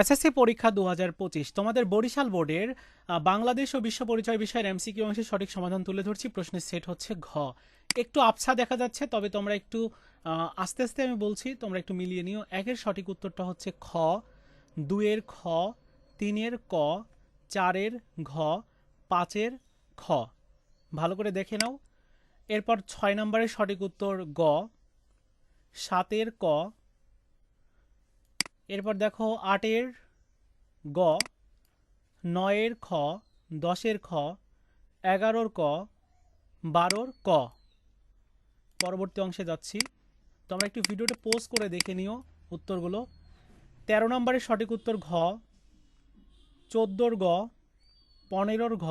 SSC পরীক্ষা দু পঁচিশ। তোমাদের বরিশাল বোর্ডের বাংলাদেশ ও বিশ্ব পরিচয় বিষয়ের এমসিকিউ অংশের সঠিক সমাধান তুলে ধরছি। প্রশ্নের সেট হচ্ছে ঘ। একটু আবছা দেখা যাচ্ছে, তবে তোমরা একটু আস্তে আস্তে আমি বলছি, তোমরা একটু মিলিয়ে নিও। একের সঠিক উত্তরটা হচ্ছে খ দুয়ের খ, তিনের ক, চারের ঘ, পাঁচের খ। ভালো করে দেখে নাও। এরপর ছয় নম্বরের সঠিক উত্তর গ, সাতের ক এরপর দেখো আটের গ, নয়ের খ, দশের খ, এগারোর ক, বারোর ক। পরবর্তী অংশে যাচ্ছি। তোমরা একটু ভিডিওটা পোস্ট করে দেখে নিও উত্তরগুলো। তেরো নম্বরের সঠিক উত্তর ঘ, চোদ্দোর গ, পনেরোর ঘ,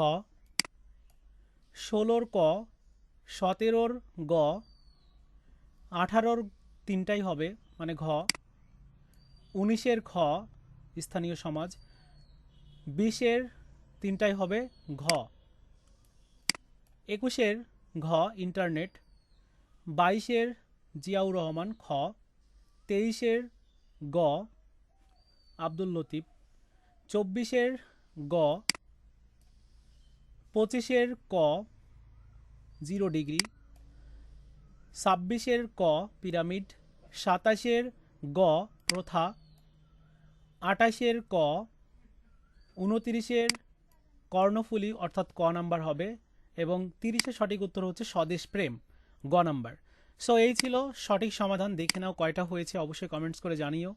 ষোলোর ক, সতেরোর গ, আঠারোর তিনটাই হবে মানে ঘ। উনিশের খ, স্থানীয় সমাজ। বিশের তিনটাই হবে ঘ। একুশের ঘ, ইন্টারনেট। বাইশের জিয়াউর রহমান খ। তেইশের গ, আব্দুল লতিফ। চব্বিশের গ, পঁচিশের ক, জিরো ডিগ্রি। ছাব্বিশের ক, পিরামিড। সাতাশের গ, প্রথা। আটাশের ক, উনতিরিশের কর্ণফুলি, অর্থাৎ ক নাম্বার হবে, এবং তিরিশের সঠিক উত্তর হচ্ছে স্বদেশ প্রেম, গ নাম্বার। সো এই ছিল সঠিক সমাধান। দেখে নাও কয়টা হয়েছে। অবশ্যই কমেন্টস করে জানিও।